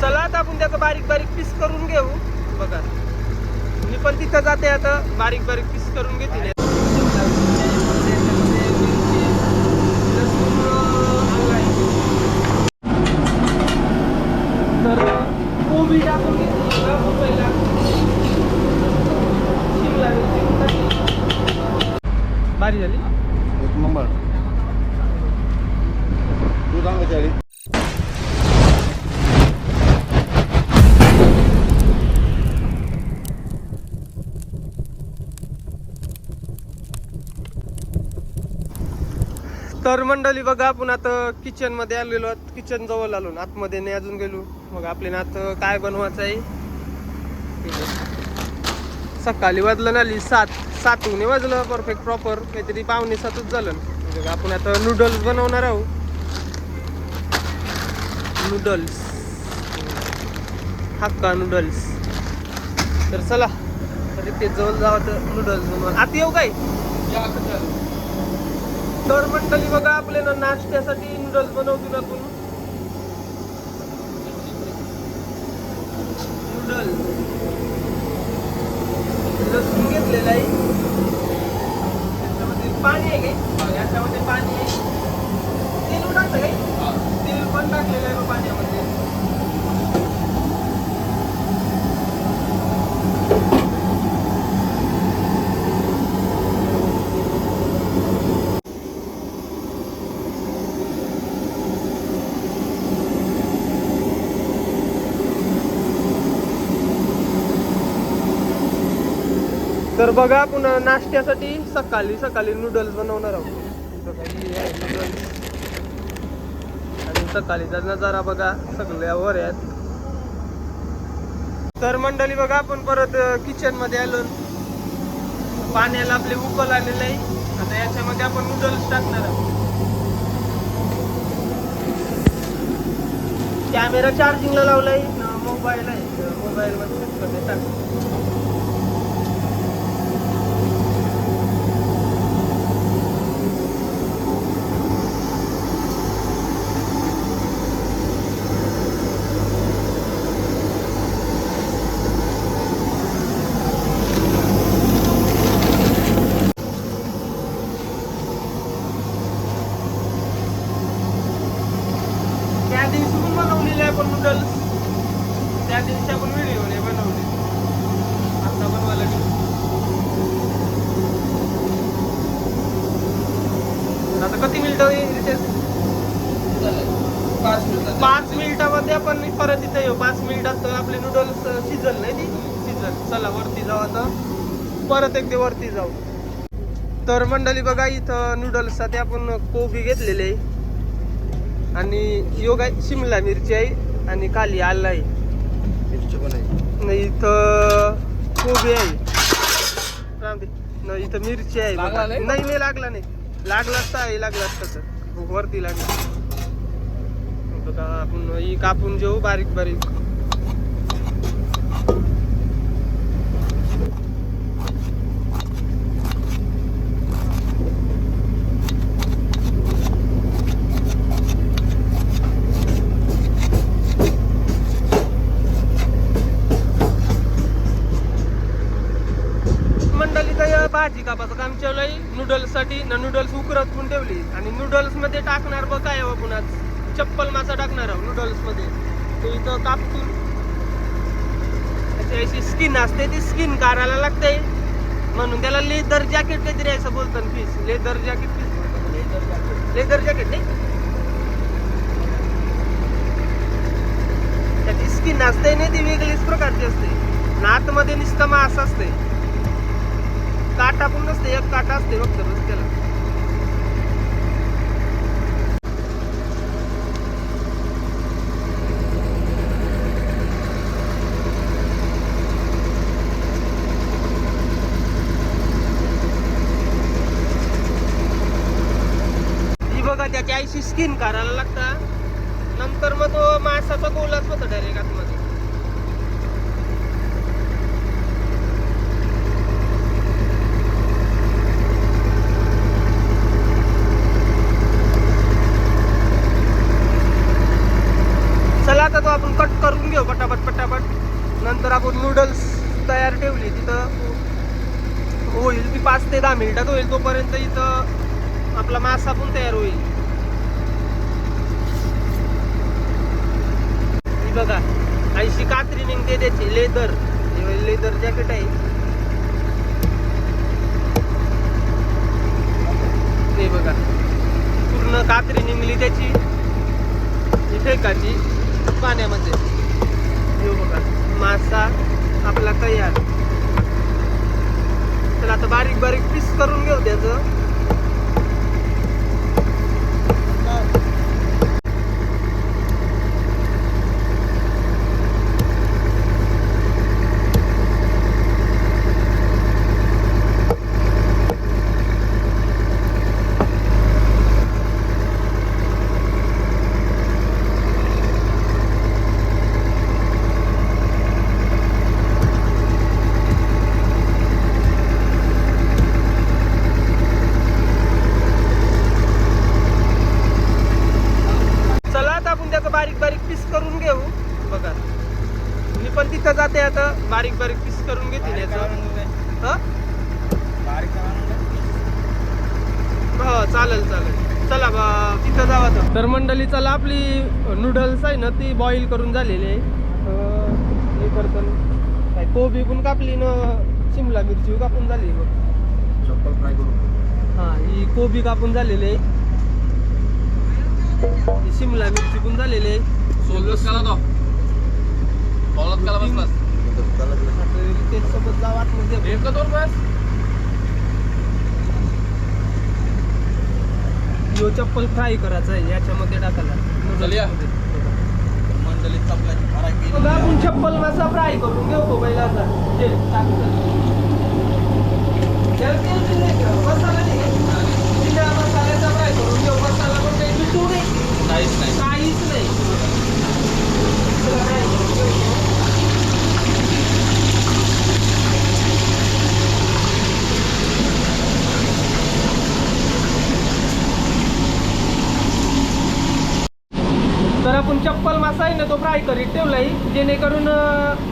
चला आता आपण त्याचं बारीक बारीक पीस करून घेऊ. बघा. मी पण तिथं जाते आता बारीक बारीक पीस करून घेते तर कोबी टाकून घेतली का पहिला शिमला मिरची पण टाकली. भारी झाली एक नंबर तू तर मंडळी बघा आपण आता किचनमध्ये आलेलो आहोत. किचन जवळ आलो आतमध्ये नाही अजून गेलो. मग आपले नात काय बनवायचं आहे? सकाळी वाजलं ना सात सात वाजलं. परफेक्ट प्रॉपर काहीतरी पावणे सातच झालं म्हणजे आपण आता नूडल्स बनवणार आहोत. नूडल्स हक्का नूडल्स तर चला तर ते जवळ जावं तर नूडल्स बनवा आता येऊ काय? तर मंडळी बघा आपल्याला नाश्त्यासाठी नूडल्स बनवतो आपण. नूडल्स लसूण घेतलेला आहे. त्याच्यामध्ये पाणी आहे. काय याच्यामध्ये पाणी आहे तेल टाकतं काय तेल पण टाकलेलं आहे बघ पाण्यामध्ये तर बघा आपण नाश्त्यासाठी सकाळी सकाळी नूडल्स बनवणार आहोत. आणि सकाळीचा नजारा बघा सगळ्यावर आहेत. तर मंडळी बघा आपण परत किचनमध्ये आलो. पाण्याला आपले उकल आलेलं आहे. आता याच्यामध्ये आपण नूडल्स टाकणार आहोत. कॅमेरा चार्जिंगला लावलाय. मोबाईल आहे. मोबाईल मध्ये टाकतो त्या दिवशी पण बनवलेले आपण नूडल्स त्या दिवशी आपण व्हिडिओ नाही बनवले आता बनवायला गेलो तर आता किती मिनिटं होईल रितेश? पाच मिनिटामध्ये आपण परत इथे येऊ. पाच मिनिटात आपले नूडल्स शिजल नाही ती. शिजल चला वरती जाऊ आता. परत एकदा वरती जाऊ. तर मंडळी बघा इथं नूडल्ससाठी आपण कोबी घेतलेले आणि योग आहे शिमला मिरची आहे आणि खाली आलं आहे. मिरची पण आहे. नाही इथं कोबी आहे. इथं मिरची आहे. नाही? नाही लागला नाही. लागला असता आहे लागला असता तर. वरती लागला. आपण ही कापून घेऊ बारीक बारीक. मंडळी भाजी कापाचं काम ठेवलंय नूडल्ससाठी नूडल्स उकरत पण ठेवली. आणि नूडल्समध्ये टाकणार बघ काय आपण आज चप्पल मासा टाकणार आहोत नूडल्समध्ये. तो इथं कापतून. त्याची अशी स्किन असते ती स्किन काढायला लागते. म्हणून त्याला लेदर जॅकेट काहीतरी असं बोलतात piece leather jacket piece leather jacket नाही. त्याची स्किन असते नाही ती वेगळीच प्रकारची असते. आतमध्ये निस्तमा असं असते. काटा पण नसते एक काटा असते फक्त बस त्याला. स्किन करायला लागता. नंतर मग तो मासाचा गोलाच होता डायरेक्ट आतमध्ये. चला आता तो आपण कट करून घेऊ पटापट पटापट. नंतर आपण नूडल्स तयार ठेवली. तिथं होईल ती पाच ते दहा मिनिटात होईल. तोपर्यंत इथं आपला मासा पण तयार होईल. ही बघा. ऐंशी कात्री निघते त्याची. लेदर. लेदर जॅकेट आहे. ते बघा. पूर्ण कात्री निघली त्याची. ही फेकाची. पाण्यामध्ये. हे बघा. मासा आपला तयार. तर आता बारीक बारीक पीस करून घेऊ त्याचं चला आता आपण त्याचं बारीक बारीक पीस करून घेऊ बघा मी पण तिथं जाते आता बारीक बारीक पीस करून घेतील याचं हा हो चालेल चालेल चला बा तिथं जावा तर तर मंडळी चला आपली नूडल्स आहे ना ती बॉईल करून झालेली आहे. अं, हे करतो काय कोबी पण कापली ना शिमला मिरची कापून झाली बघ. चप्पल फ्राय करू हा ही कोबी कापून झालेली आहे. ही शिमला मिरची पण झालेली आहे. सोलत काला तो. सोलत काला बसलास एक दोन बस. यो चप्पल फ्राय करायचा आहे याच्यामध्ये टाकायला. चल या. मंडळी चपलाची फ्राय मग आपण चप्पल मासा फ्राय करून घेऊ पहिला आता तेल? मसाला मसाल्याचा फ्राय करून घेऊ. मसाला पण काही काहीच नाही. काहीच नाही चला fry करून घेऊ. तर आपण चप्पल मासा आहे ना तो फ्राय करीत ठेवलाय. जेणेकरून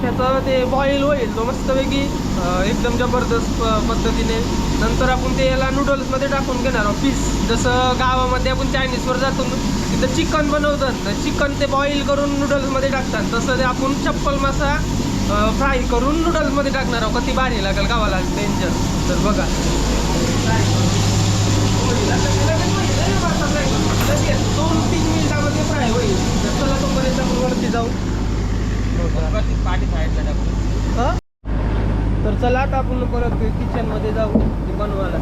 त्याचं ते बॉईल होईल तो मस्तपैकी एकदम जबरदस्त पद्धतीने. नंतर आपण ते याला नूडल्समध्ये टाकून घेणार आहोत पीस जसं गावामध्ये आपण चायनीजवर जातो तिथं चिकन बनवतात. चिकन ते बॉईल करून नूडल्समध्ये टाकतात. तसं ते आपण चप्पल मासा फ्राय करून नूडल्समध्ये टाकणार आहोत कधी भारी लागेल गावाला. डेंजर तर बघा. लगेच दोन तीन मिनिटामध्ये फ्राय होईल तर चला तोपर्यंत आपण वरती जाऊ. पाठी साईडला टाकू तर चला आता आपण परत किचनमध्ये जाऊ. ते बनवायला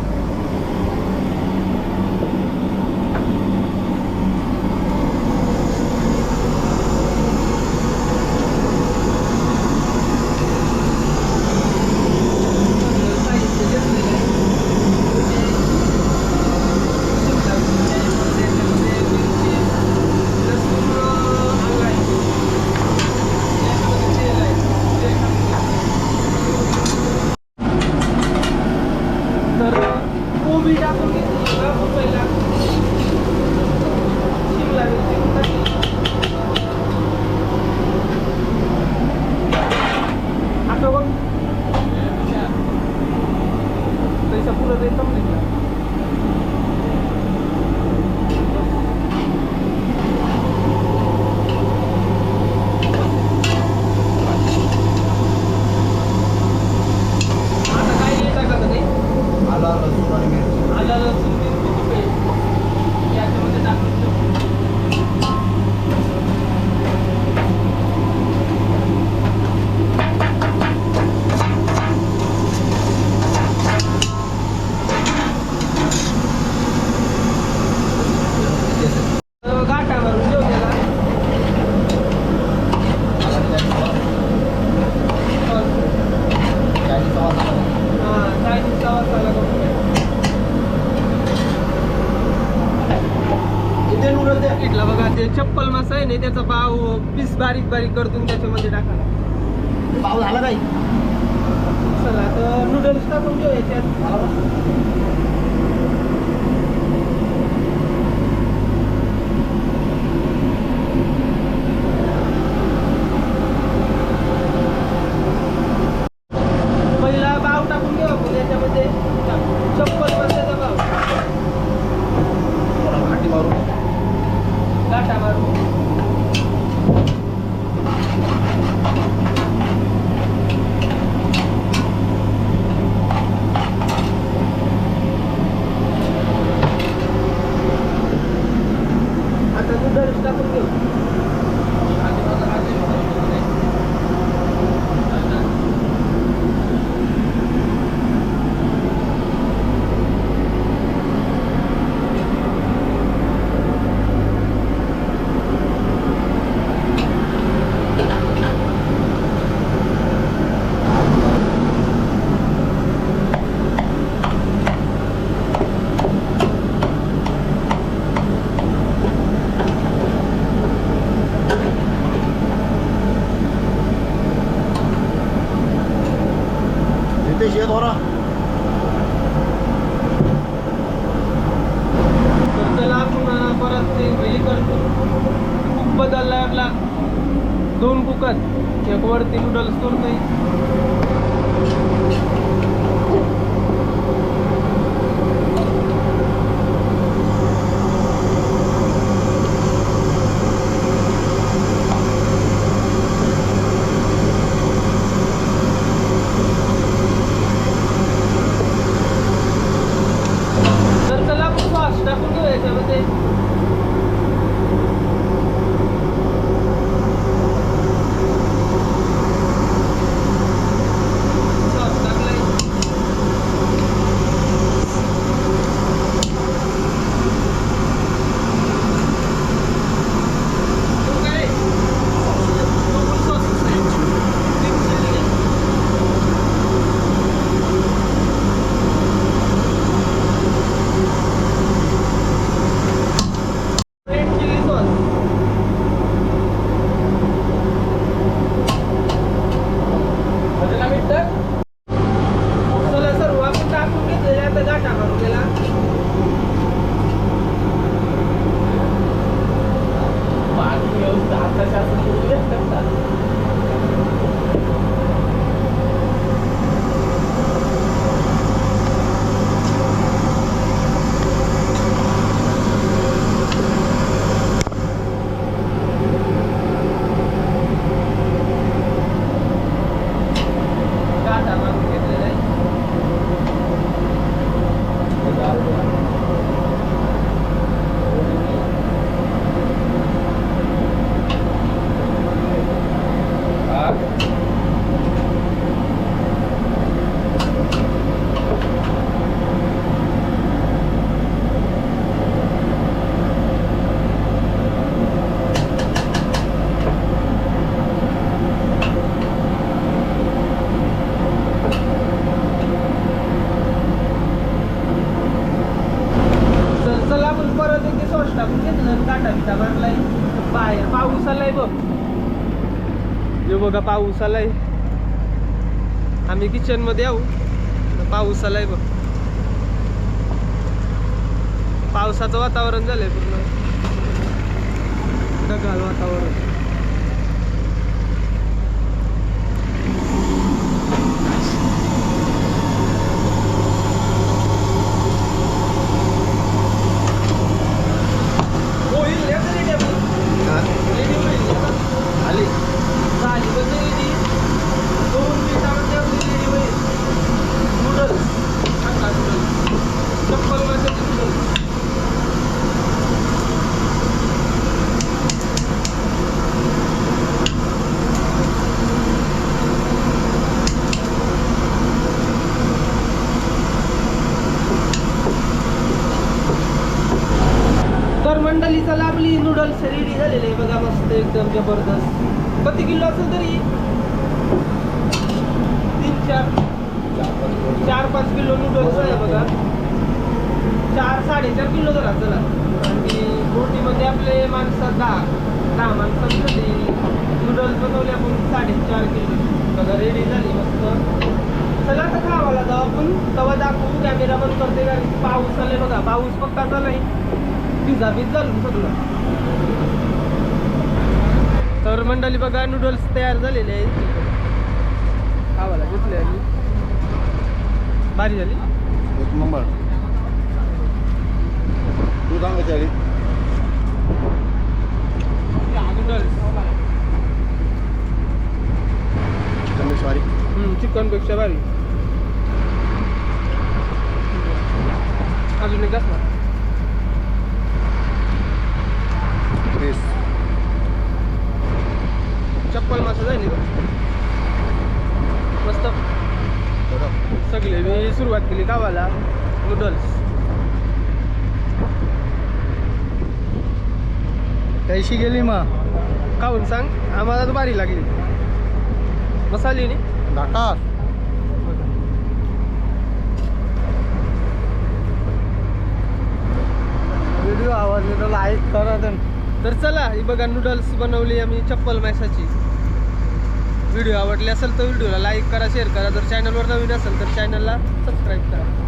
साहित्य घेतलेलं आहे. शिमला मिरची आहे, त्याच्यामध्ये मिरची आहे, लसूण, आलं आहे. याच्यामध्ये तेल आहे. तेल टाकून तर कोबी टाकून घेतली का मग पहिला शिमला मिरची पण टाकली. आता बघ पैसा पुरं ते संपली का आता काय नाही टाकायचं नाही आला लसूण आणि मिरची आलं लसूण मिरचीची पेस्ट याच्यामध्ये टाकून ठेवू. तर गाठा मारून ठेवू त्याला चाळीसचा मसाला. हा, चायनीजचा मसाला करून घ्या. इथे नूडल्स द्या. इथला बघा ते मासा आहे ना त्याचा पाव पीस बारीक बारीक करतून त्याच्यामध्ये टाकायला पाव झाला काही? चला तर नूडल्स टाकून घेऊ याच्यात. खानदेशी थोडा तर त्याला परत ते करतो आपला. दोन कुकात एक वरती नूडल्स करतोय पाऊस आलाय आम्ही किचनमध्ये आहो. पाऊस आलाय बघ. पावसाचं वातावरण झालंय पूर्ण. ढगाळ वातावरण. होईल रे तरी ते आपण. रेडी होईल रे आता. आली झाली पण नाही रेडी दोन मिनिटामध्ये आपली रेडी होईल नूडल्स टाका नूडल्स चप्पल माशाचे नूडल्स तर मंडळी चला आपली नूडल्स रेडी झालेले आहे बघा मस्त एकदम जबरदस्त किती किलो असेल तरी तीन चार चार पाच किलो नूडल्स आहे बघा चार साडेचार किलो जरा चला आणि बोटीमध्ये आपले माणसं दहा दहा माणसांसाठी नूडल्स बनवले आपण साडेचार किलो. बघा रेडी झाली मस्त. चला आता खावाला जाऊ आपण. तवा दाखवू कॅमेरा बंद करते कारण की पाऊस आले बघा. पाऊस फक्त आता नाही पिझ्झा झालं सगळं. तर मंडळी बघा नूडल्स तयार झालेले आहेत. खावाला घेतले आणि. भारी झाली एक नंबर तू सांग कशी आली नूडल्स कमेश्वारी चिकनपेक्षा भारी अजून एक असणार बेस चप्पल मासा जाईल का मस्त सगळे मी सुरुवात केली गावाला नूडल्स कैशी गेली मग खाऊन सांग. आम्हाला तर भारी लागली. मसाली नी? डाटा व्हिडिओ आवडले तर लाईक करा तर. चला ही बघा नूडल्स बनवली आम्ही चप्पल मॅसाची व्हिडिओ आवडले असेल तर व्हिडिओला लाईक करा शेअर करा. जर चॅनलवर नवीन असेल तर चॅनलला सबस्क्राईब करा.